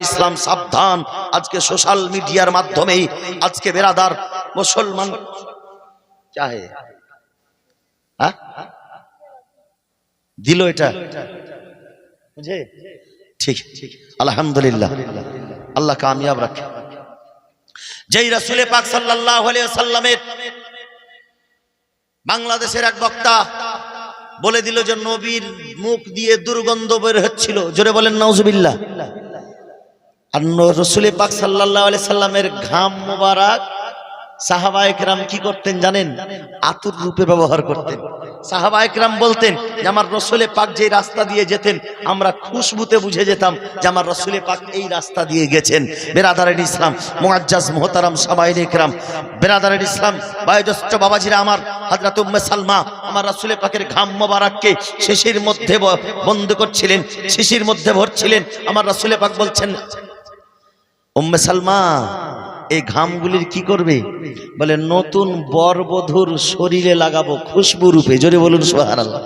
ইসলাম সাবধান। আজকে সোশ্যাল মিডিয়ার মাধ্যমেই আজকে বেরাদার মুসলমান চাহে। হ্যাঁ? দিল এটা? বুঝে? ঠিক আলহামদুলিল্লাহ। আল্লাহ কামিয়াব রাখে। যেই রাসূলে পাক সাল্লামের বাংলাদেশের এক বক্তা বলে দিল যে, নবীর মুখ দিয়ে দুর্গন্ধ বের হচ্ছিল। জোরে বলেন, নাউজুবিল্লাহ। আর রসুলে পাক সাল্লাহ আলি সাল্লামের ঘাম মোবারক সাহাবা একরাম কি করতেন জানেন? আতুর রূপে ব্যবহার করতেন। সাহাবা একরাম বলতেন যে, আমার রসুলে পাক যে রাস্তা দিয়ে যেতেন, আমরা খুশবুতে বুঝে যেতাম যে, আমার রসুলে পাক এই রাস্তা দিয়ে গেছেন। বেরাদারের ইসলাম মোয়াজ্জাজ মোহতারাম সাবাইন একরাম বেরাদারের ইসলাম, বয়োজ্যেষ্ঠ বাবাজিরা আমার হাজরাত উম্মে সালমা, আমার রসুলে পাকের ঘাম মোবারককে শিশির মধ্যে বন্ধ করছিলেন, শিশির মধ্যে ভরছিলেন। আমার রসুলে পাক বলছেন উম্মে সালমা, এই ঘামগুলির কি করবে? বলে, নতুন বর বধুর শরীরে লাগাবো খুশবু রূপে। জোরে বলুন, সুবহানাল্লাহ।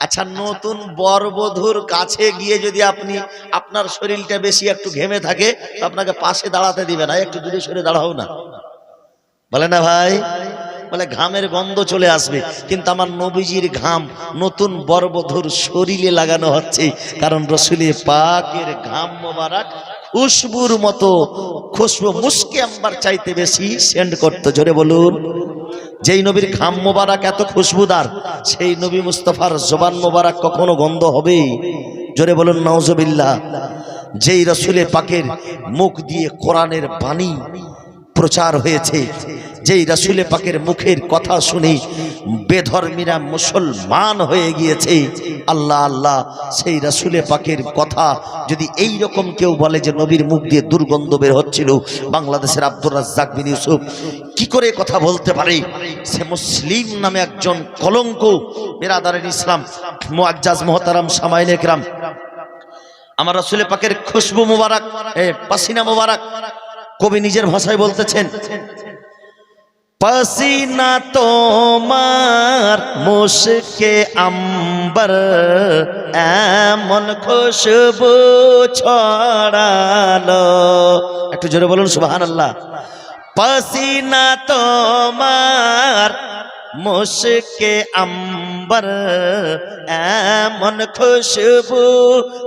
আচ্ছা নতুন বর বধুর কাছে গিয়ে যদি আপনি, আপনার শরীরটা বেশি একটু ঘেমে থাকে, তো আপনাকে পাশে দাঁড়াতে দিবে না। একটু দূরে সরে দাঁড়াও না। বলে, না ভাই। বলে, ঘামের গন্ধ চলে আসবে। কিন্তু আমার নবীজির ঘাম নতুন বরবধুর শরীরে লাগানো হচ্ছে, কারণ রসুলে পাকের ঘাম মোবারক খুশবুর মতো খুশবু মুসকে আমার চাইতে বেশি সেন্ড করতো, জোরে বলুন। যেই নবীর খাম মোবারক এত খুশবুদার, সেই নবী মুস্তফার জবান মোবারক কখনো গন্ধ হবে জোরে বলুন নওজবিল্লাহ যেই রসুলে পাকের মুখ দিয়ে কোরআনের বাণী প্রচার হয়েছে যেই রাসুলে পাকের মুখের কথা শুনে বেধর্মীরা মুসলমান হয়ে গিয়েছে, আল্লাহ আল্লাহ, সেই রাসুলে পাকের কথা যদি এই রকম কেউ বলে যে নবীর মুখ দিয়ে দুর্গন্ধ বের হচ্ছিল, বাংলাদেশের আব্দুর রাজ্জাক বিন ইউসুফ কি করে কথা বলতে পারে? সে মুসলিম নামে একজন কলঙ্ক, বেরাদারের ইসলাম, মুআজ্জাজ মোহতারাম সামাইন একরাম। আমার রাসুলে পাকের খুশবু মুবারক পাসিনা মুবারক, কবি নিজের ভাষায় বলতেছেন পসিনা তোমার মুশকে আম্বর এমন খুশবু ছড়ালো একটু জোরে বলুন সুবহানাল্লাহ পসিনা তোমার মুশকে আম্বর এমন খুশবু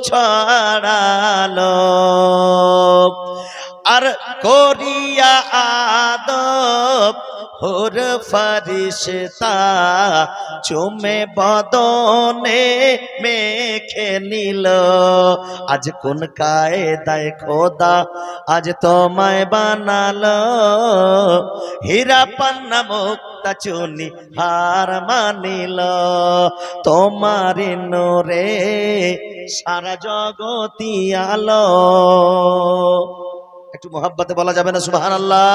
ছড়ালো আর করিয়া আদব, হোর ফারিস্তা, চুমে বদনে মেখে নিল। আজ কোন কায়দায় খোদা, আজ তোমায় বানালো। হীরা পান্না মুক্তা চুনি হার মানিল। তোমার নোরে সারা জগতি আলো। একটু মোহাব্বাতে বলা যাবে না সুবাহান আল্লাহ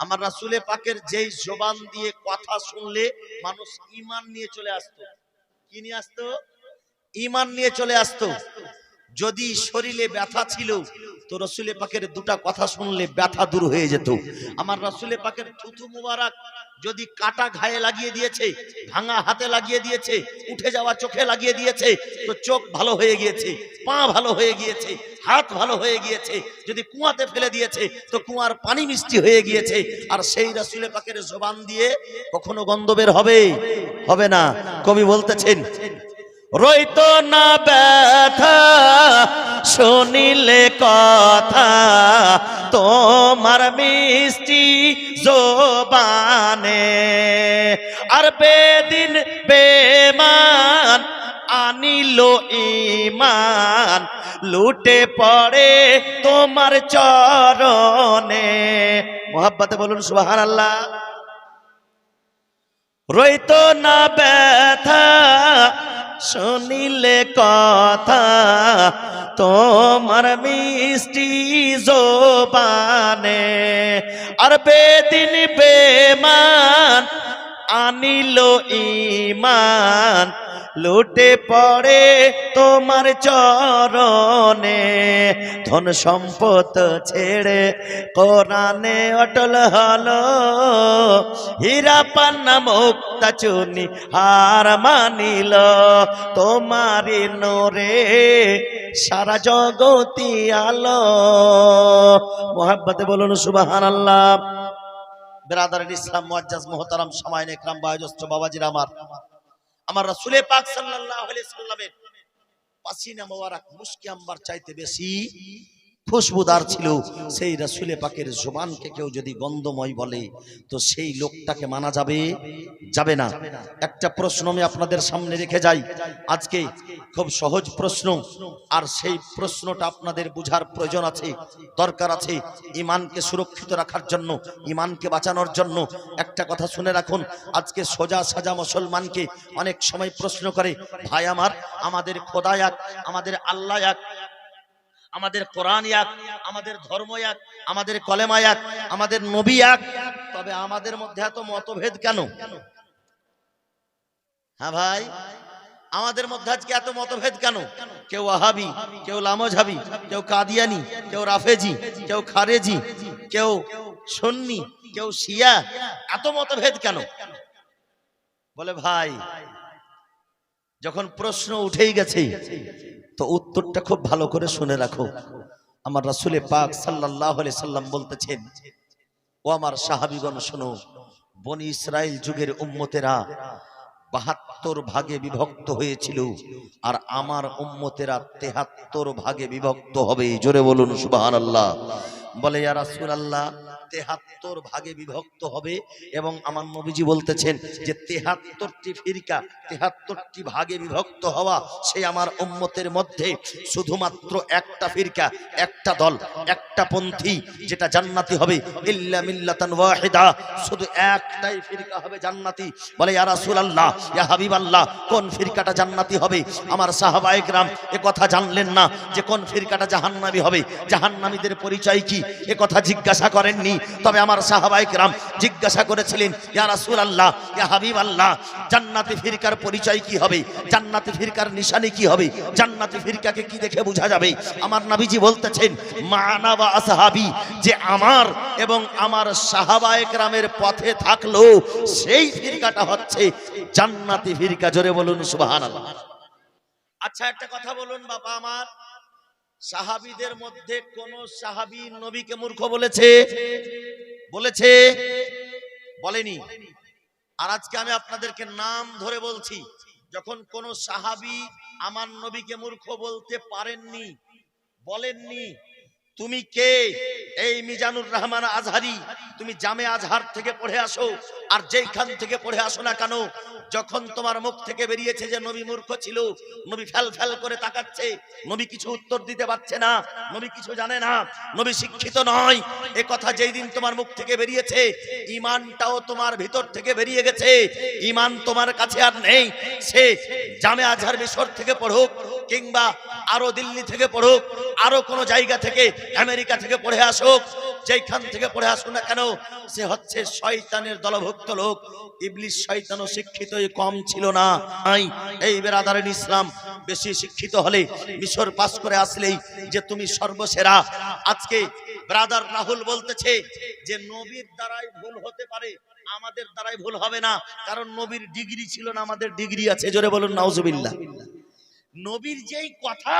আমার রাসুলে পাকের যেই জবান দিয়ে কথা শুনলে মানুষ ইমান নিয়ে চলে আসতো। কি নিয়ে আসতো? ইমান নিয়ে চলে আসতো। যদি শরীরে ব্যথা ছিল, তো রসুলে পাকের দুটা কথা শুনলে ব্যথা দূর হয়ে যেত। আমার রসুলে পাকের থুতু মুবারক যদি কাটা ঘায়ে লাগিয়ে দিয়েছে, ভাঙা হাতে লাগিয়ে দিয়েছে, উঠে যাওয়া চোখে লাগিয়ে দিয়েছে, তো চোখ ভালো হয়ে গিয়েছে, পা ভালো হয়ে গিয়েছে, হাত ভালো হয়ে গিয়েছে, যদি কুয়াতে ফেলে দিয়েছে, তো কুয়ার পানি মিষ্টি হয়ে গিয়েছে, আর সেই রাসুলে পাকের জবান দিয়ে কখনো গন্ধ বের হবে? হবে না। কবি বলতেছেন রইতো না ব্যথা, শুনিলে কথা, তোমার মিষ্টি জোবানে। আর বেদিন বেমান আনিল ইমান লুটে পড়ে তোমার চরণে। মোহাব্বতে বলুন সুবাহান আল্লাহ রইতো না ব্যথা শুনিলে কথা তোমার মিষ্টি জোবানে। আর বেদিন বেমান আনিল ইমান লুটে পড়ে তোমার চরণে। ধন সম্পদ ছেড়ে কোরআনে অটল হলো। হীরা পান্না মুক্তা চুনি হার মানিল। তোমারি নোরে সারা জগতি আলো। মোহাব্বতে বলুন সুবাহান আল্লাহ বেরাদার ইসলাম মুআজ্জাজ মুহতারাম সামাইন একরাম বায়জস্ত বাবাজির আমার। আমার রাসূলে পাক আলাইহি সাল্লামের পাসিনা মোবারক মুস্কি আম্বার চাইতে বেশি খুশবুদার ছিল, সেই রাসূলে পাকের জোবানকে কেউ যদি গন্ধময় বলে, তো সেই লোকটাকে মানা যাবে? যাবে না। একটা প্রশ্ন আমি আপনাদের সামনে রেখে যাই। আজকে খুব সহজ প্রশ্ন, আর সেই প্রশ্নটা আপনাদের বুঝার প্রয়োজন আছে, দরকার আছে ইমানকে সুরক্ষিত রাখার জন্য, ইমানকে বাঁচানোর জন্য। একটা কথা শুনে রাখুন, আজকে সোজা সাজা মুসলমানকে অনেক সময় প্রশ্ন করে, ভাই আমার, আমাদের খোদা এক, আমাদের আল্লাহ এক আমাদের কোরআন এক, আমাদের ধর্ম এক, আমাদের কলেমা এক, আমাদের নবী এক। তবে আমাদের মধ্যে এত মতভেদ কেন? হ্যাঁ ভাই, আমাদের মধ্যে আজকে এত মতভেদ কেন? কেউ আহাবি কেউ লামঝাবি, কেউ কাদিয়ানি, কেউ রাফেজি, কেউ খারেজি, কেউ সন্নি, কেউ শিয়া, এত মতভেদ কেন? বলে ভাই, যখন প্রশ্ন উঠেই গেছে তো উত্তরটা খুব ভালো করে শুনে রাখো। আমার রাসুলে পাক সাল্লাহ সাল্লাম বলতেছেন, ও আমার সাহাবিগণ, শোনো, বনি ইসরায়েল যুগের উম্মতেরা বাহাত্তর ভাগে বিভক্ত হয়েছিল, আর আমার উম্মতেরা তেহাত্তর ভাগে বিভক্ত হবে। জোরে বলুন সুবাহান আল্লাহ বলে, ইয়া রাসূল আল্লাহ তেহাত্তর ভাগে বিভক্ত হবে এবং আমার নবীজি বলতেছেন যে তেহাত্তরটি ফিরকা তেহাত্তরটি ভাগে বিভক্ত হওয়া সেই আমার উম্মতের মধ্যে শুধুমাত্র একটা ফিরকা একটা দল একটা পন্থী যেটা জান্নাতি হবে ইল্লা মিল্লাতান ওয়াহিদা শুধু একটাই ফিরকা হবে জান্নাতি বলে ইয়া রাসূলুল্লাহ ইয়া হাবিবাল্লাহ কোন ফিরকাটা জান্নাতি হবে আমার সাহাবায়ে کرام এ কথা জানলেন না যে কোন ফিরকাটা জাহান্নামী হবে জাহান্নামীদের পরিচয় কি এ কথা জিজ্ঞাসা করেননি তবে আমার সাহাবাইক রাম জিজ্ঞাসা করেছিলেন, ইয়া রাসুল আল্লাহ ইয়া হাবিব আল্লাহ জান্নাতি ফিরকার পরিচয় কি হবে? জান্নাতি ফিরকার নিশানি কি হবে? জান্নাতি ফিরকাকে কি দেখে বোঝা যাবে? আমার নাবিজি বলতেছেন, মানা বা আসহাবি, যে আমার এবং আমার সাহাবায়ক রামের পথে থাকল, সেই ফিরকাটা হচ্ছে জান্নাতি ফিরকা। জোরে বলুন সুবাহান আচ্ছা একটা কথা বলুন বাবা আমার সাহাবীদের মধ্যে কোন সাহাবি নবীকে মূর্খ বলেছে? বলেছে? বলেনি। আর আজকে আমি আপনাদেরকে নাম ধরে বলছি, যখন কোন সাহাবি আমার নবীকে মূর্খ বলতে পারেননি, বলেননি তুমি কে? এই মিজানুর রহমান আজহারি, তুমি জামে আজহার থেকে পড়ে আসো, আর যেইখান থেকে পড়ে আসো না কেন, যখন তোমার মুখ থেকে বেরিয়েছে যে নবী মূর্খ ছিল, নবী ফেল ফেল করে তাকাচ্ছে, নবী কিছু উত্তর দিতে পারছে না, নবী কিছু জানে না, নবী শিক্ষিত নয়, এ কথা যেই দিন তোমার মুখ থেকে বেরিয়েছে ইমানটাও তোমার ভিতর থেকে বেরিয়ে গেছে ইমান তোমার কাছে আর নেই, সে জামে আজহার মিশর থেকে পড়ুক, কিংবা আরও দিল্লি থেকে পড়ুক, আরও কোনো জায়গা থেকে আমেরিকা থেকে পড়ে আসুক যেখান থেকে পড়ে আসুক না কেন, সে হচ্ছে শয়তানের দলভুক্ত লোক। ইবলিশ শয়তানও শিক্ষিত কম ছিল না। এই বেরাদারেন ইসলাম বেশি শিক্ষিত হলে মিশর পাস করে আসলেই যে তুমি সর্বসেরা। আজকে ব্রাদার রাহুল বলতেছে যে নবীর দ্বারাই ভুল হতে পারে, আমাদের দ্বারাই ভুল হবে না, কারণ নবীর ডিগ্রি ছিল না, আমাদের ডিগ্রি আছে। জোরে বলুন, নাউজুবিল্লাহ। নবীর যেই কথা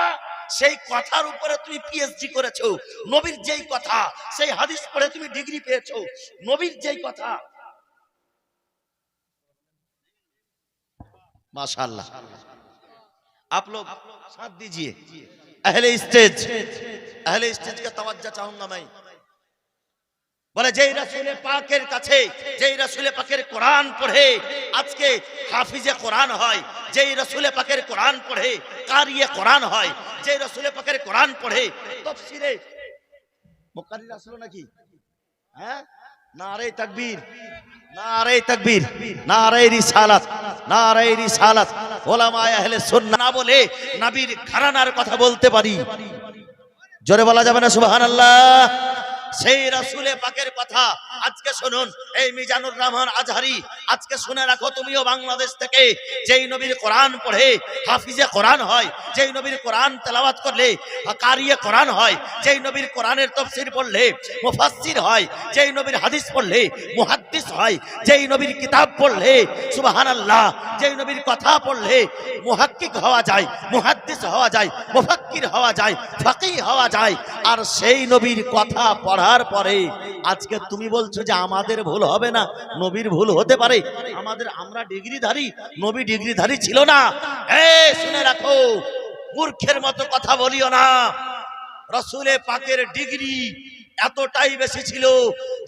সেই কথার উপরে তুমি পিএইচডি করেছো নবীর যেই কথা সেই হাদিস পড়ে তুমি ডিগ্রি পেয়েছো নবীর যেই কথা माशाल्लाह आप लोग साथ दीजिए अहले स्टेज अहले स्टेज का तवज्जो चाहूंगा मैं বলে, যেই রাসূলে পাকের কাছে, যেই রাসুলে পাকের কোরআন পড়ে, আজকে হাফিজে কোরআন হয়, যেই রাসূলে পাকের কোরআন পড়ে, কারিয়ে কোরআন হয়, যেই রাসূলে পাকের কোরআন পড়ে, তাফসিরে মুকাররির আসলো নাকি? হ্যাঁ? নারে তাকবীর নারে তাকবীর নারে রিসালাত নারে রিসালাত, ওলামায়ে আহলে সুন্নাহ। না বলে নবীর ঘরানার কথা বলতে পারি। জোরে বলা যাবে না, সুবহানাল্লাহ। সেই রাসুলে পাকের কথা। আজকে শুনুন, এই মিজানুর রহমান আজহারি, আজকে শুনে রাখো তুমিও বাংলাদেশ থেকে। যেই নবীর কোরআন পড়ে, হাফিজে কোরআন হয়, যেই নবীর কোরআন তেলাওয়াত করলে, কারিয়ে কোরআন হয়, যেই নবীর কোরআনের তফসির পড়লে, মুফাসসির হয়, যেই নবীর হাদিস পড়লে, মুহাদ্দিস হয়, যেই নবীর কিতাব পড়লে, সুবহানাল্লাহ, যেই নবীর কথা পড়লে, মুহাক্কিক হওয়া যায়, মুহাদ্দিস হওয়া যায়, মুফাক্কির হওয়া যায়, ফাকিহ হওয়া যায়, আর সেই নবীর কথা পড়ার পরে আজকে তুমি বলছো যে আমাদের ভুল হবে না, নবীর ভুল হতে পারে। আমাদের আমরা ডিগ্রিধারী, নবী ডিগ্রিধারী ছিল না। এ শুনে রাখো, মূর্খের মতো কথা বলিও না। রসুলে পাকের ডিগ্রি এতটাই বেশি ছিল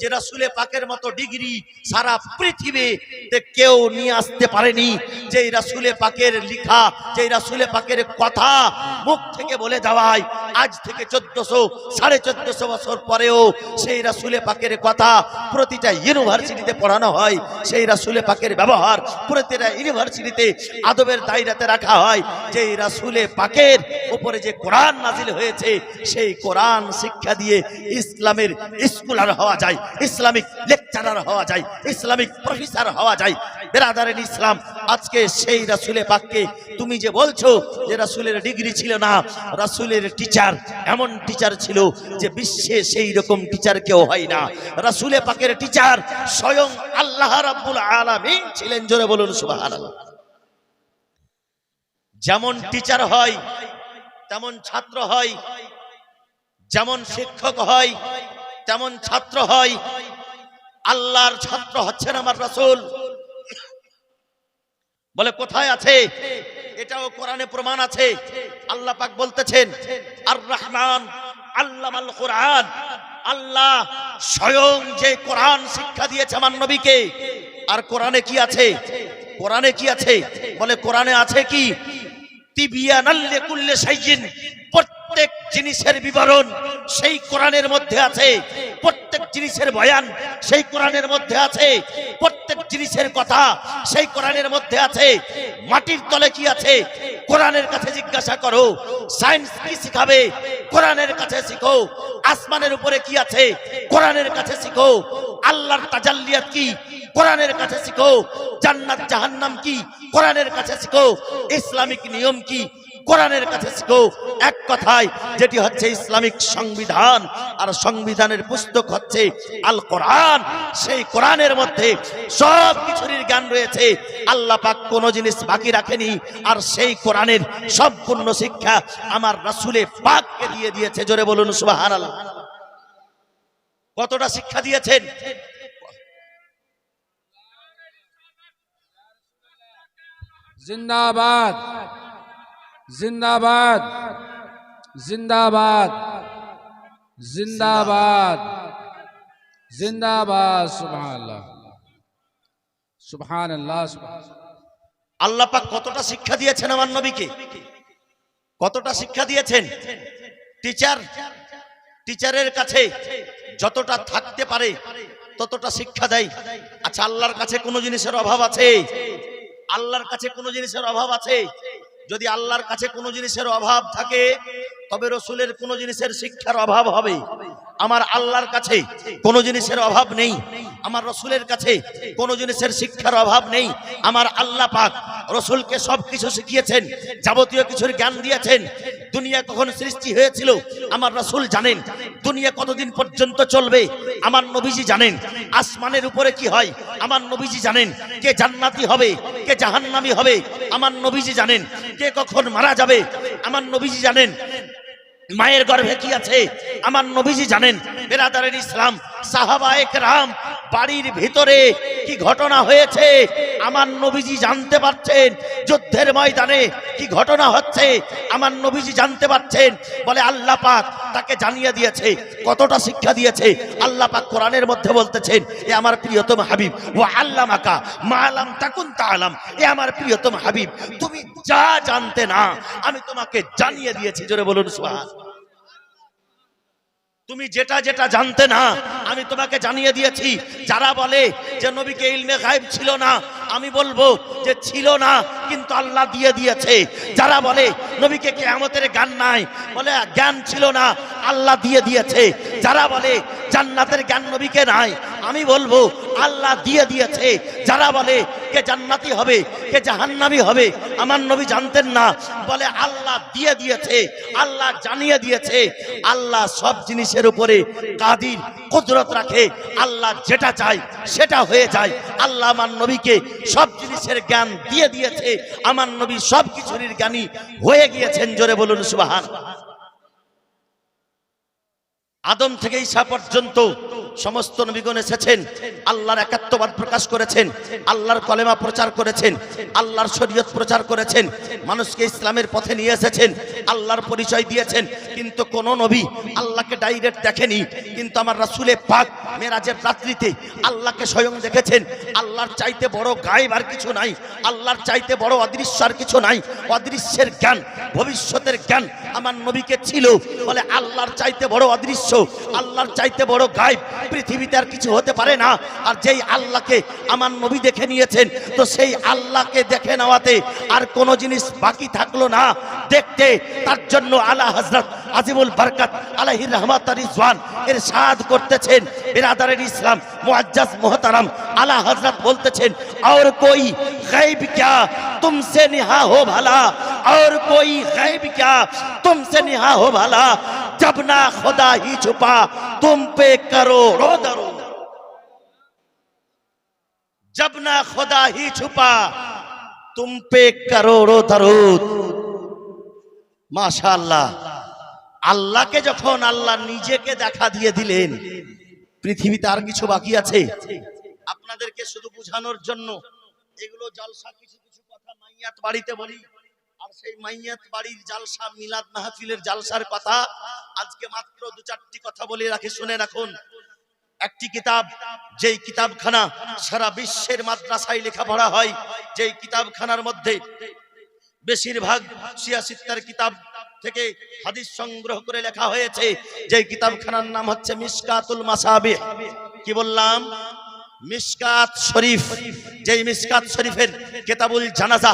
যে রাসুলে পাকের মতো ডিগ্রি সারা পৃথিবীতে কেউ নিয়ে আসতে পারেনি। যে রাসুলে পাকের লিখা যে রাসুলে পাকের কথা মুখ থেকে বলে যাওয়ায় আজ থেকে চোদ্দশো, সাড়ে চোদ্দশো বছর পরেও সেই রাসুলে পাকের কথা প্রতিটা ইউনিভার্সিটিতে পড়ানো হয়। সেই রাসুলে পাকের ব্যবহার প্রতিটা ইউনিভার্সিটিতে আদবের দায়রাতে রাখা হয়। যে রাসুলে পাকের উপরে যে কোরআন নাজিল হয়েছে, সেই কোরআন শিক্ষা দিয়ে ইসলামের স্কুলার হওয়া যায়, ইসলামিক লেকচারার হওয়া যায়, ইসলামিক প্রফেসর হওয়া যায়। বেরাদারেন ইসলাম, আজকে সেই রাসুলে পাককে তুমি যে বলছো যে রাসুলের ডিগ্রি ছিল না, রাসুলের টিচার এমন টিচার ছিল যে বিশ্বে সেই রকম টিচার কেউ হয় না। রাসুলে পাকের টিচার স্বয়ং আল্লাহ রাব্বুল আলামিন ছিলেন, জোরে বলুন সুবহানাল্লাহ। যেমন টিচার হয়, তেমন ছাত্র হয় যেমন শিক্ষক হয়, তেমন ছাত্র হয়। আল্লাহর ছাত্র হচ্ছেন আমার রাসূল। বলে, কোথায় আছে? এটাও কোরআনে প্রমাণ আছে। আল্লাহ পাক বলতেছেন আর রহমান আল্লামাল কোরআন। আল্লাহ স্বয়ং যে কোরআন শিক্ষা দিয়েছে আমার নবীকে। আর কোরআনে কি আছে? কোরআনে কি আছে? বলে, কোরআনে আছে কি? কুল্লে সাইয়িন প্রত্যেক জিনিসের বিবরণ সেই কোরআনের মধ্যে আছে। প্রত্যেক জিনিসের বয়ান সেই কোরআনের মধ্যে আছে। প্রত্যেক জিনিসের কথা সেই কোরআনের মধ্যে আছে। মাটির তলে কি আছে? কোরআনের কাছে জিজ্ঞাসা করো। সায়েন্স কি শিখাবে? কোরআনের কাছে শিখো। আসমানের উপরে কি আছে? কোরআনের কাছে শিখো। আল্লাহর তাজাল্লিয়াত কি? কোরআনের কাছে শিখো। জান্নাত জাহান্নাম কি? কোরআনের কাছে শিখো। ইসলামিক নিয়ম কি? কোরআনের কাছে শিখো। এক কথায়, যেটি হচ্ছে ইসলামিক সংবিধান, আর সংবিধানের পুস্তক হচ্ছে আল কোরআন সেই কোরআনের মধ্যে সব কিছুরই জ্ঞান রয়েছে। আল্লাহ পাক কোনো জিনিস বাকি রাখেনি, আর সেই কোরআনের সম্পূর্ণ শিক্ষা আমার রাসুলে পাককে দিয়ে দিয়েছে। জোরে বলুন সুবাহান কতটা শিক্ষা দিয়েছেন? জিন্দাবাদ। জিন্দাবাদ। জিন্দাবাদ। জিন্দাবাদ। জিন্দাবাদ, সুবহানাল্লাহ। সুবহানাল্লাহ আল্লাহ পাক কতটা শিক্ষা দিয়েছেন আমার নবীকে? কতটা শিক্ষা দিয়েছেন? টিচার, টিচারের কাছে যতটা থাকতে পারে ততটা শিক্ষা দেয়। আচ্ছা আল্লাহর কাছে কোনো জিনিসের অভাব আছে? আল্লাহর কাছে কোনো জিনিসের অভাব আছে? যদি আল্লাহর কাছে কোনো জিনিসের অভাব থাকে, তবে রসুলের কোনো জিনিসের শিক্ষার অভাব হবে। আমার আল্লাহর কাছে কোনো জিনিসের অভাব নেই। আমার রসুলের কাছে কোনো জিনিসের শিক্ষার অভাব নেই। আমার আল্লাহ পাক রসুলকে সব কিছু শিখিয়েছেন, যাবতীয় কিছুর জ্ঞান দিয়েছেন। দুনিয়া কখন সৃষ্টি হয়েছিল, আমার রসুল জানেন। দুনিয়া কতদিন পর্যন্ত চলবে, আমার নবীজি জানেন। আসমানের উপরে কি হয়, আমার নবীজি জানেন। কে জান্নাতি হবে, কে জাহান্নামি হবে, আমার নবীজি জানেন। কে কখন মারা যাবে, আমার নবীজি জানেন। মায়ের গর্ভে কি আছে, আমার নবীজি জানেন। বেরাদারের ইসলাম সাহাবায়েক রাম বাড়ির ভিতরে কি ঘটনা হয়েছে? আমার নবীজি জানতে পারছেন, যুদ্ধের ময়দানে কি ঘটনা হচ্ছে? আমার নবীজি জানতে পারছেন, বলে আল্লাহ পাক তাকে জানিয়ে দিয়েছে, কতটা শিক্ষা দিয়েছে। আল্লাহ পাক কোরআনের মধ্যে বলতেছেন, এ আমার প্রিয়তম হাবিব ও আল্লাহ মাকা মা আলাম তাকুন তা আলাম এ আমার প্রিয়তম হাবিব, তুমি যা জানতে না, আমি তোমাকে জানিয়ে দিয়েছি। জোরে বলুন সুবহান তুমি যেটা যেটা জানতে না, আমি তোমাকে জানিয়ে দিয়েছি। যারা বলে যে নবীকে ইলমে গায়েব ছিল না, আমি বলব যে ছিল না, কিন্তু আল্লাহ দিয়ে দিয়েছে। যারা বলে নবীকে কেয়ামতের গান নাই, বলে জ্ঞান ছিল না, আল্লাহ দিয়ে দিয়েছে। যারা বলে জান্নাতের জ্ঞান নবীকে নাই, আমি বলব আল্লাহ দিয়ে দিয়েছে। যারা বলে কে জান্নাতি হবে, কে জাহান্নামি হবে, আমার নবী জানতেন না, বলে আল্লাহ দিয়ে দিয়েছে, আল্লাহ জানিয়ে দিয়েছে, আল্লাহ সব জিনিসের উপরে কাদির কুদরত রাখে। আল্লাহ যেটা চায় সেটা হয়ে যায়। আল্লাহ আমার নবীকে সব জিনিসের জ্ঞান দিয়ে দিয়েছে। আমার নবী সব কিছুর জ্ঞানী হয়ে গিয়েছেন, জোরে বলুন, সুবাহান। আদম থেকে ঈশা পর্যন্ত সমস্ত নবীগণ এসেছেন, আল্লাহর একাত্মবাদ প্রকাশ করেছেন, আল্লাহর কলেমা প্রচার করেছেন, আল্লাহর শরীয়ত প্রচার করেছেন, মানুষকে ইসলামের পথে নিয়ে এসেছেন, আল্লাহর পরিচয় দিয়েছেন, কিন্তু কোন নবী আল্লাহকে ডাইরেক্ট দেখেনি। কিন্তু আমার রাসূলে পাক মেরাজের রাত্রিতে আল্লাহকে স্বয়ং দেখেছেন। আল্লাহর চাইতে বড় গায়েব আর কিছু নাই, আল্লাহর চাইতে বড় অদৃশ্য আর কিছু নাই। অদৃশ্যের জ্ঞান, ভবিষ্যতের জ্ঞান আমার নবীকে ছিল। বলে আল্লাহর চাইতে বড় অদৃশ্য, আল্লাহর চাইতে বড় গায়েব পৃথিবীতে আর কিছু হতে পারে না। আর যেই আল্লাহকে আমার নবী দেখে নিয়েছেন, তো সেই আল্লাহকে দেখে নেওয়াতে আর কোনো জিনিস বাকি থাকল না। দেখতে তার জন্য আলা হজরত আজিমুল বরকত আলাহির রহমাত রিজওয়ান এর সাদ করতেছেন। বিরাদারের ইসলাম, মুআজ্জাজ, মোহতারাম আলা হজরত বলতেছেন, আর কই গাইব ক্যা? তুমসে নিহা হো ভালা। আর কই গাইব ক্যা? তুমসে নিহা হো ভালা। জব না খোদা হি ছুপা, তুম পে করো पे करोड़ों दरो जब ना खुदा ही छुपा तुम पे करोड़ों दरूद মাশাআল্লাহ আল্লাহকে যখন আল্লাহ নিজেকে দেখা দিয়ে দিলেন পৃথিবীতে আর কিছু বাকি আছে আপনাদেরকে শুধু বোঝানোর জন্য এগুলো জালসা কিছু কিছু কথা মাইয়াত বাড়িতে বলি আর সেই মাইয়াত বাড়ির জালসা মিলাদ মাহফিলের জালসার কথা আজকে মাত্র দু চারটি কথা বলে রাখি শুনে রাখুন একটি কিতাব, যেই কিতাবখানা সারা বিশ্বের মাদ্রাসায় লেখাপড়া হয়, যেই কিতাবখানার মধ্যে বেশিরভাগ সিয়াসিত্তার কিতাব থেকে হাদিস সংগ্রহ করে লেখা হয়েছে যে কিতাবখানার নাম হচ্ছে মিসকাতুল মাসাবি। কি বললাম? মিসকাত শরীফ, যেই মিসকাত শরীফের কেতাবুল জানাজা,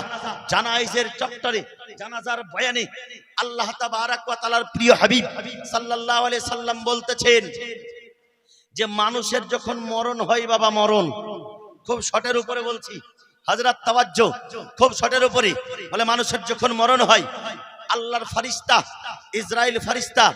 জানাইজের চত্বরে, জানাজার বয়ানে আল্লাহ তাবারাক ওয়া তাআলার প্রিয় হাবিব সাল্লাল্লাহু আলাইহি সাল্লাম বলতেছেন যে মানুষের যখন মরণ হয়, বাবা মরণ। খুব শটের উপরে বলছি। হাজরাত তাওয়াজ্য খুব শটের উপরে। বলে মানুষের যখন মরণ হয়, আল্লাহর ফারিস্তা ইসরায়েল ফারিস্তা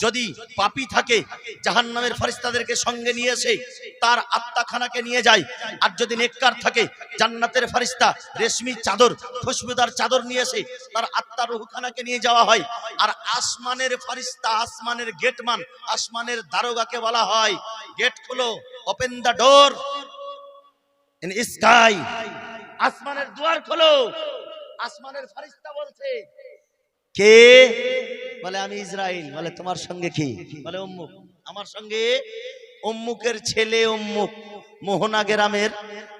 যদি পাপি থাকে, জাহান্নামের ফারিস্তাদেরকে সঙ্গে নিয়ে এসে তার আত্মাখানাকে নিয়ে যায়। আর যদি নেককার থাকে, জান্নাতের ফারিস্তা রেশমি চাদর, খুশবুদার চাদর নিয়ে এসে তার আত্মা রুহখানাকে নিয়ে যাওয়া হয়। আর আসমানের ফারিস্তা আসমানের গেটমান আসমানের দারোগাকে বলা হয়। গেট খুলো, open the door. In sky. আসমানের দুয়ার খোলো। আসমানের ফারিস্তা বলছে, কে বলে, আমি ইসরাইল। বলে, তোমার সঙ্গে কি? বলে, অম্মুক। আমার সঙ্গে? অম্মুকের ছেলে অম্মুক। মোহনা গ্রামের?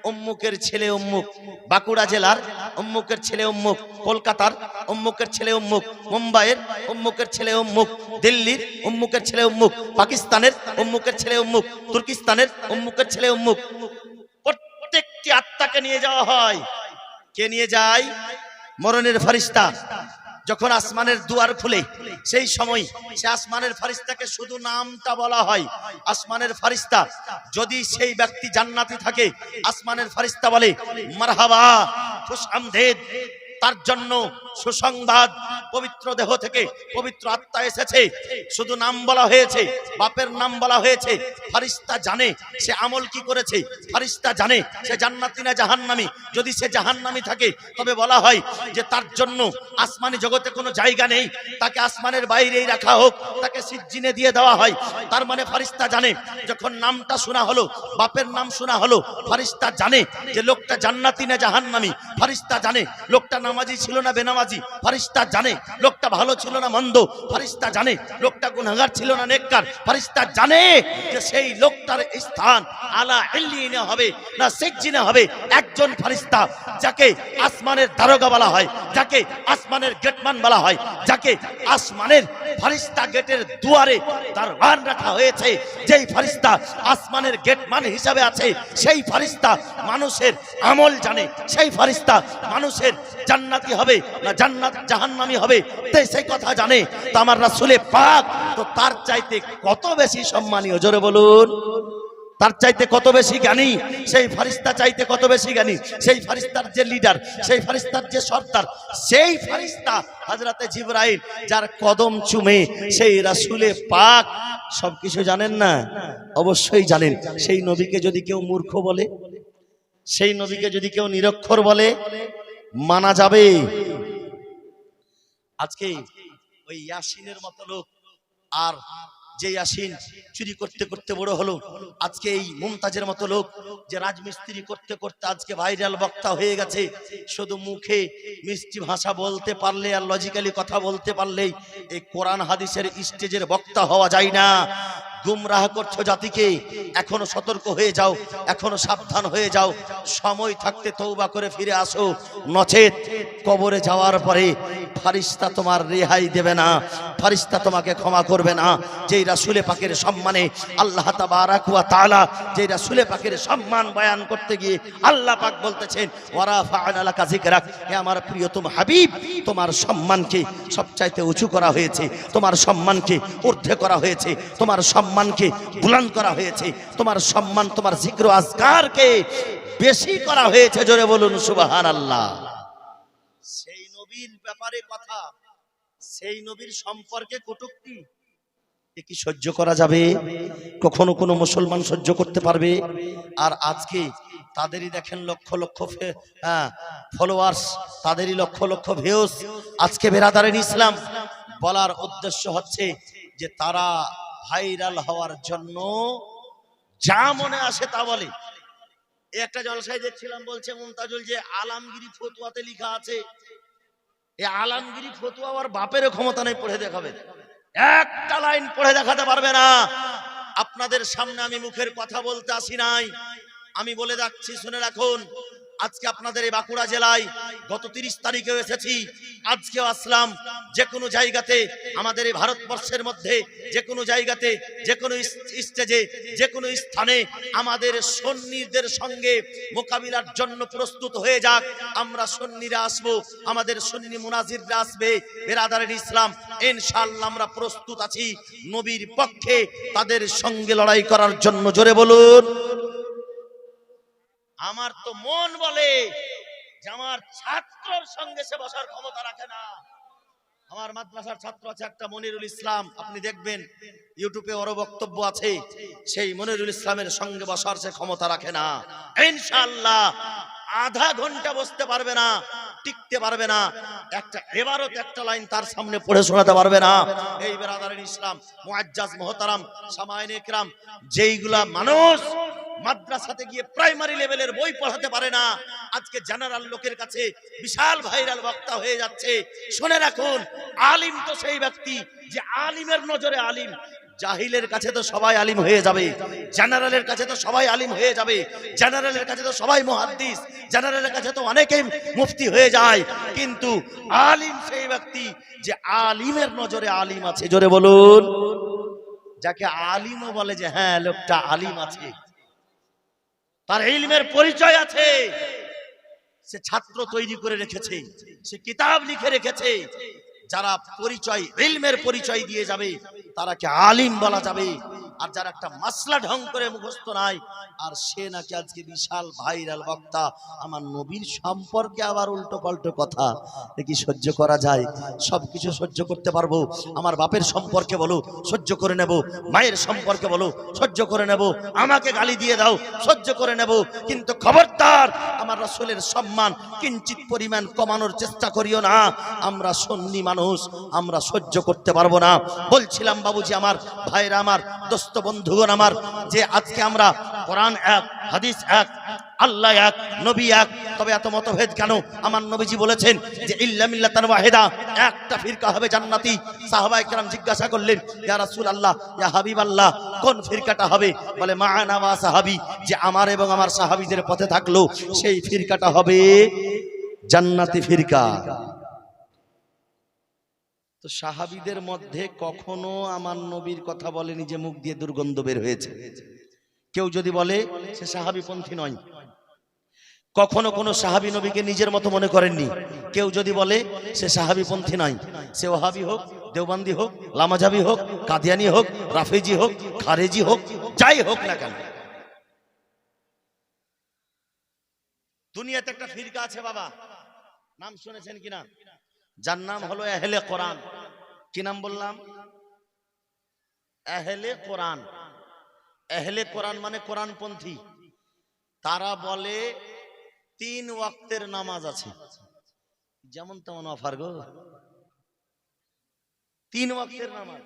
অম্মুকের ছেলে অম্মুক। বাঁকুড়া জেলার? অম্মুকের ছেলে অম্মুক। কলকাতার? অম্মুকের ছেলে অম্মুক। মুম্বাইয়ের? অম্মুকের ছেলে অম্মুক। দিল্লির? অম্মুকের ছেলে অম্মুক। পাকিস্তানের? অম্মুকের ছেলে অম্মুক। তুর্কিস্তানের? অম্মুকের ছেলে অম্মুক। প্রত্যেকটি আত্মাকে নিয়ে যাওয়া হয়। কে নিয়ে যায়? মরণের ফারিস্তা যখন আসমানের দুয়ার খুলে, সেই সময় সে আসমানের ফারিস্তাকে শুধু নামটা বলা হয়। আসমানের ফারিস্তা, যদি সেই ব্যক্তি জান্নাতি থাকে, আসমানের ফারিস্তা বলে, মারহাবা, খুশ আমদেদ। তার জন্য সুসংবাদ। পবিত্র দেহ থেকে পবিত্র আত্মা এসেছে। শুধু নাম বলা হয়েছে, বাপের নাম বলা হয়েছে। ফারিস্তা জানে সে আমল কি করেছে। ফারিস্তা জানে সে জান্নাতি না জাহান্নামি। যদি সে জাহান্নামি থাকে, তবে বলা হয় যে তার জন্য আসমানি জগতে কোনো জায়গা নেই। তাকে আসমানের বাইরেই রাখা হোক, তাকে সিজ্জিনে দিয়ে দেওয়া হয়। তার মানে ফারিস্তা জানে, যখন নামটা শোনা হলো, বাপের নাম শোনা হলো, ফারিস্তা জানে যে লোকটা জান্নাতি না জাহান্নামি। ফারিস্তা জানে লোকটা নামাজি ছিল না বেনামাজি। বেনামাজি ফারিস্তা জানে লোকটা ভালো ছিল না মন্দ, ফারিস্তা জানে লোকটা গুনাহগার ছিল না নেককার, ফারিস্তা জানে যে সেই লোকটার স্থান আলা ইল্লিনে হবে না সিজ্জিনে হবে। একজন ফারিস্তা যাকে আসমানের দারোগা বলা হয়, যাকে আসমানের গেটম্যান বলা হয়, যাকে আসমানের ফারিস্তা গেটের দুয়ারে দারওয়ান রাখা হয়েছে। যেই ফারিস্তা আসমানের গেটম্যান হিসাবে আছে, সেই ফারিস্তা মানুষের আমল জানে। সেই ফারিস্তা মানুষের জান্নাতি হবে না জান্নাত জাহান্নামি হবে। তে সেই কথা জানে, তো আমার রাসূলে পাক, তো তার চাইতে কত বেশি সম্মানীয়? জোরে বলুন। তার চাইতে কত বেশি জ্ঞানী? সেই ফারিস্তা চাইতে কত বেশি জ্ঞানী? সেই ফারিস্তার যে লিডার সেই ফারিস্তার যে সর্দার, সেই ফারিস্তা হাজরাতে জিব্রাইল, যার কদম চুমে সেই রাসূলে পাক। সবকিছু জানেন না? অবশ্যই জানেন। সেই নবীকে যদি কেউ মূর্খ বলে, সেই নবীকে যদি কেউ নিরক্ষর বলে, মানা যাবে। আজকে ওই ইয়াসিনের মতো লোক আর যে ইয়াসিন চুরি করতে করতে বড় হলো, আজকে এই মুমতাজের মতো লোক যে রাজমিস্ত্রি করতে করতে আজকে ভাইরাল বক্তা হয়ে গেছে, শুধু মুখে মিষ্টি ভাষা বলতে পারলে আর লজিক্যালি কথা বলতে পারলেই এই কোরআন হাদিসের স্টেজের বক্তা হওয়া যায় না। গুমরাহ করছ জাতিকে, এখনও সতর্ক হয়ে যাও, এখনও সাবধান হয়ে যাও, সময় থাকতে তৌবা করে ফিরে আসো। নচেত কবরে যাওয়ার পরে ফারিস্তা তোমার রেহাই দেবে না, ফারিস্তা তোমাকে ক্ষমা করবে না। যেই রাসুলে পাকের সম্মানে আল্লাহ তাবারাক ওয়া তাআলা, যেই রাসুলে পাকের সম্মান বয়ান করতে গিয়ে আল্লাহ পাক বলতেছেন, ওয়ারা ফাআলা কাযিকরাক হে আমার প্রিয়তম হাবিব, তোমার সম্মানকে সবচাইতে উঁচু করা হয়েছে, তোমার সম্মানকে ঊর্ধ্বে করা হয়েছে, তোমার সম্মানকে বুলন্দ করা হয়েছে। তোমার সম্মান তোমার জিক্র আজকারকে বেশি করা হয়েছে জোরে বলুন সুবহানাল্লাহ। সেই নবীর ব্যাপারে কথা সেই নবীর সম্পর্কে কটুক্তি। এ কি সহ্য করা যাবে? কখনো কোনো মুসলমান সহ্য করতে পারবে? আর আজকে তাদেরই দেখেন লক্ষ লক্ষ ফলোয়ার্স তাদেরই লক্ষ লক্ষ ভিউস আজকে বেরাদারেন ইসলাম। বলার উদ্দেশ্য হচ্ছে যে তারা ভাইরাল হওয়ার জন্য যা মনে আসে তা বলে। একটা জলসায় দেখছিলাম বলছে মুমতাজুল যে আলামগিরি ফতুয়াতে লিখা আছে। এই আলামগিরি ফতুয়া আর বাপেরও ক্ষমতা নেই পড়ে দেখাবে। একটা লাইন পড়ে দেখাতে পারবে না। আপনাদের সামনে আমি মুখের কথা বলতে আসি নাই। আমি বলে রাখছি শুনে রাখুন। আজকে আপনাদের এই বাঁকুড়া জেলায় গত তিরিশ তারিখেও এসেছি। আজকেও আসলাম যে কোনো জায়গাতে আমাদের এই ভারতবর্ষের মধ্যে, যে কোনো জায়গাতে, যে কোনো স্টেজে, যে কোনো স্থানে আমাদের সন্নিদের সঙ্গে মোকাবিলার জন্য প্রস্তুত হয়ে যাক। আমরা সন্নিরা আসব, আমাদের সন্নি মুনাজিররা আসবে। বেরাদারের ইসলাম ইনশাল্লাহ আমরা প্রস্তুত আছি। নবীর পক্ষে তাদের সঙ্গে লড়াই করার জন্য। জোরে বলুন। আমার তো মন বলে যে আমার ছাত্রর সঙ্গে সে বসার ক্ষমতা রাখে না। আমার মাদ্রাসার ছাত্র আছে একটা মনিরুল ইসলাম, আপনি দেখবেন, ইউটিউবে ওর বক্তব্য আছে, সেই মনিরুল ইসলামের সঙ্গে বসার সে ক্ষমতা রাখে না। ইনশাআল্লাহ, আধা ঘণ্টা বসতে পারবে না, টিকতে পারবে না, একটা এবারও একটা লাইন তার সামনে পড়ে শোনাতে পারবে না। এই বেরাদারের ইসলাম, মুআজ্জাজ, মুহতারাম সামাইন ইকরাম যেইগুলা মানুষ মাদ্রাসাতে গিয়ে প্রাইমারি লেভেলের বই পড়াতে পারে না। আজকে জেনারেল লোকের কাছে বিশাল ভাইরাল বক্তা হয়ে যাচ্ছে। শুনে রাখুন, আলিম তো সেই ব্যক্তি যে আলিমের নজরে আলিম। জাহিলের কাছে তো সবাই আলিম হয়ে যাবে। জেনারেলের কাছে তো সবাই আলিম হয়ে যাবে। জেনারেলের কাছে তো সবাই মুহাদ্দিস। জেনারেলের কাছে তো অনেকেই মুফতি হয়ে যায়। কিন্তু আলিম সেই ব্যক্তি যে আলিমের নজরে আলিম আছে। জোরে বলুন। যাকে আলিমও বলে যে হ্যাঁ লোকটা আলিম আছে। তার ইলমের পরিচয় আছে। সে ছাত্র তৈরি করে রেখেছে, সে কিতাব লিখে রেখেছে। যারা পরিচয়, ইলমের পরিচয় দিয়ে যাবে তারা কি আলিম বলা যাবে। আর যার একটা মাসলা ঢং করে মুখস্থ নাই, আর সে নাকি আজকে বিশাল ভাইরাল বক্তা। আমার নবীর সম্পর্কে আবার উল্টো পাল্টো কথা। কি সহ্য করা যায়? সব কিছু সহ্য করতে পারব? আমার বাপের সম্পর্কে বলো, সহ্য করে নেব। মায়ের সম্পর্কে বলো, সহ্য করে নেব। আমাকে গালি দিয়ে দাও, সহ্য করে নেব। কিন্তু খবরদার, আমার রাসূলের সম্মান কিঞ্চিত পরিমাণ কমানোর চেষ্টা করিও না। আমরা সন্নি মানুষ, আমরা সহ্য করতে পারব না। বলছিলাম, বাবুজি আমার, ভাইরা আমার, দোস্ত বন্ধুগণ আমার, যে আজকে আমরা কোরআন এক, হাদিস এক, আল্লাহ এক, নবী এক, তবে এত মতভেদ কেন? আমার নবীজি বলেছেন যে ইল্লা মিল্লাতান ওয়াহিদা, একটা ফিরকা হবে জান্নাতি। সাহাবা একরাম জিজ্ঞাসা করলেন, ইয়া রাসূলুল্লাহ, ইয়া হাবিবাল্লাহ, কোন ফিরকাটা হবে? বলে, মাআনা ওয়া সাহাবী, যে আমার এবং আমার সাহাবীদের পথে থাকল, সেই ফিরকাটা হবে জান্নাতি ফিরকা। তো সাহাবীদের মধ্যে কখনো আমার নবীর কথা বলেনি যে মুখ দিয়ে দুর্গন্ধ বের হয়েছে। কেউ যদি বলে, সে সাহাবিপন্থী নয়। কখনো কোনো সাহাবি নবীকে নিজের মতো মনে করেননি। কেউ যদি বলে, সে সাহাবিপন্থী নয়। সে ওহাবি হোক, দেওবান্দি হোক লামাজাবি হোক, কাদিয়ানি হোক, রাফেজি হোক, খারেজি হোক, যাই হোক না কেন। দুনিয়াতে একটা ফিরকা আছে বাবা। নাম শুনেছেন কিনা? যার নাম হলো এহেলে কোরআন। কি নাম বললাম? এহেলে কোরআন। এহলে কোরআন মানে কোরআনপন্থী। তারা বলে, তিন ওয়াক্তের নামাজ আছে। যেমন তেমন অফার গো। তিন ওয়াক্তের নামাজ।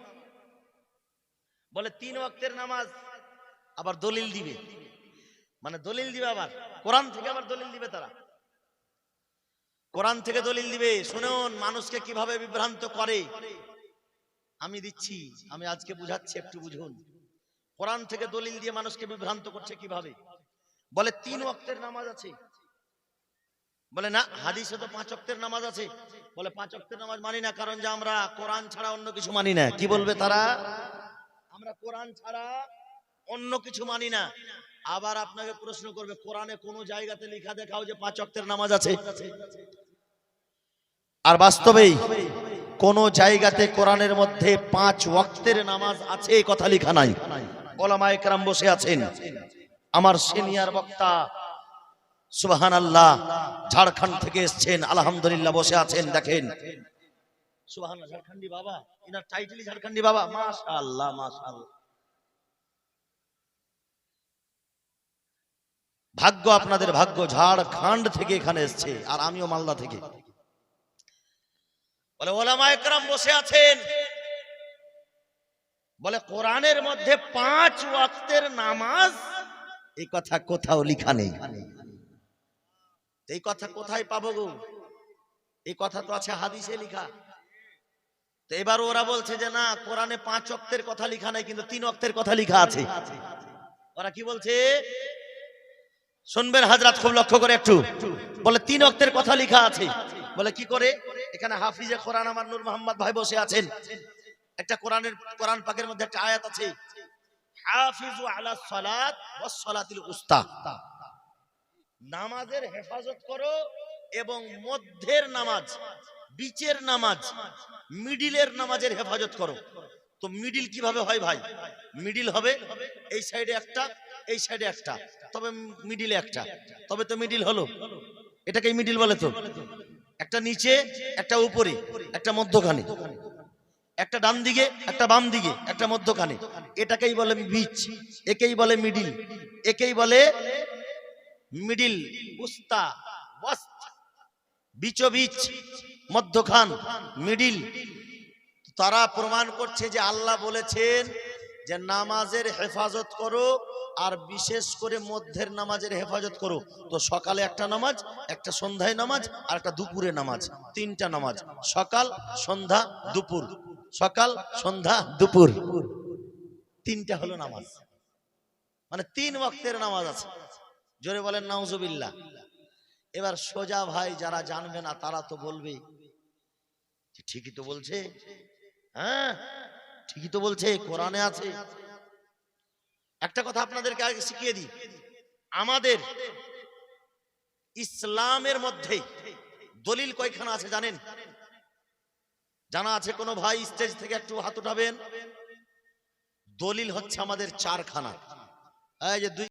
বলে, তিন ওয়াক্তের নামাজ আবার দলিল দিবে। মানে দলিল দিবে আবার। কোরআন থেকে আবার দলিল দিবে তারা। কোরআন থেকে দলিল দিবে, শুনুন, মানুষকে কীভাবে বিভ্রান্ত করে। আমি দিচ্ছি, আমি আজকে বুঝাচ্ছি, একটু বুঝুন। কোরআন থেকে দলিল দিয়ে মানুষকে বিভ্রান্ত করছে কীভাবে? বলে, তিন ওয়াক্তের নামাজ আছে। বলে, না, হাদিসে তো পাঁচ ওয়াক্তের নামাজ আছে। বলে, পাঁচ ওয়াক্তের নামাজ মানি না, কারণ যে আমরা কোরআন ছাড়া অন্য কিছু মানি না। কি বলবে তারা? আমরা কোরআন ছাড়া অন্য কিছু মানি না। আবার আপনাকে প্রশ্ন করবে, কোরআনে কোন জায়গাতে লেখা দেখাও যে পাঁচ ওয়াক্তের নামাজ আছে? আর বাস্তবেই কোন জায়গাতে কোরআনের মধ্যে পাঁচ ওয়াক্তের নামাজ আছে এই কথা লেখা নাই। ওলামা একরাম বসে আছেন। আমার সিনিয়র বক্তা সুবাহান আল্লাহ ঝাড়খণ্ড থেকে এসছেন, আলহামদুলিল্লাহ বসে আছেন, দেখেন। সুবাহান ঝাড়খণ্ডী বাবা এনার টাইটেলই ঝাড়খণ্ডী বাবা ভাগ্য আপনাদের ভাগ্য, ঝাড়খণ্ড থেকে এখানে এসছে, আর আমিও মালদা থেকে। বলে ওলামা একরাম বসে আছেন। বলে কোরআনের মধ্যে পাঁচ ওয়াক্তের নামাজ এই কথা কোথাও লিখা নেই। এই কথা কোথায় পাবো গো? এই কথা তো আছে হাদিসে লিখা। তো এবার ওরা বলছে যে না, কোরআনে পাঁচ অক্তের কথা লিখা নাই, কিন্তু তিন অক্তের কথা লিখা আছে। ওরা কি বলছে? শুনবেন হাজরাত খুব লক্ষ্য করে একটু। বলে, তিন অক্তের কথা লিখা আছে। বলে, কি করে? এখানে হাফিজে কোরআন, আমার নূর মোহাম্মদ ভাই বসে আছেন। একটা কোরআনের, কোরআন পাকের মধ্যে একটা আয়াত আছে। নামাজের হেফাজত করো এবং মধ্যের নামাজ, বিচের নামাজ, মিডিলের নামাজের হেফাজত করো। তো মিডিল কীভাবে হয় ভাই? মিডিল হবে এই সাইডে একটা এই সাইডে একটা, তবে মিডিলে একটা, তবে তো মিডিল হলো। এটাকে মিডিল বলে তো। একটা নিচে, একটা উপরে, একটা মধ্যখানে। একটা ডান দিকে, একটা বাম দিকে, একটা মধ্যখানে। এটাকেই বলে বিচ একেই বলে মিডিল একেই বলে মিডিল উস্তা বিচ বিচ মধ্যখান মিডিল তারা প্রমাণ করছে যে আল্লাহ বলেছেন যে নামাজের হেফাজত করো আর বিশেষ করে মধ্যের নামাজের হেফাজত করো। তো সকালে একটা নামাজ, একটা সন্ধ্যায় নামাজ, আর একটা দুপুরে নামাজ। তিনটা নামাজ। সকাল, সন্ধ্যা, দুপুর। সকাল, সন্ধ্যা, দুপুর। তিনটা হলো নামাজ। মানে তিন ওয়াক্তের নামাজ আছে। জোরে বলেন, নাউজুবিল্লাহ। এবার সোজা ভাই যারা জানবে না, তারা তো বলবে। ঠিকই তো বলছে। হ্যাঁ ঠিকই তো বলছে, কোরআনে আছে। একটা কথা আপনাদেরকে আগে শিখিয়ে দিই। আমাদের ইসলামের মধ্যে দলিল কয়খানা আছে জানেন? জানা আছে কোনো ভাই স্টেজ থেকে একটু হাত উঠাবেন? দলিল হচ্ছে আমাদের চারখানা। এই যে দুই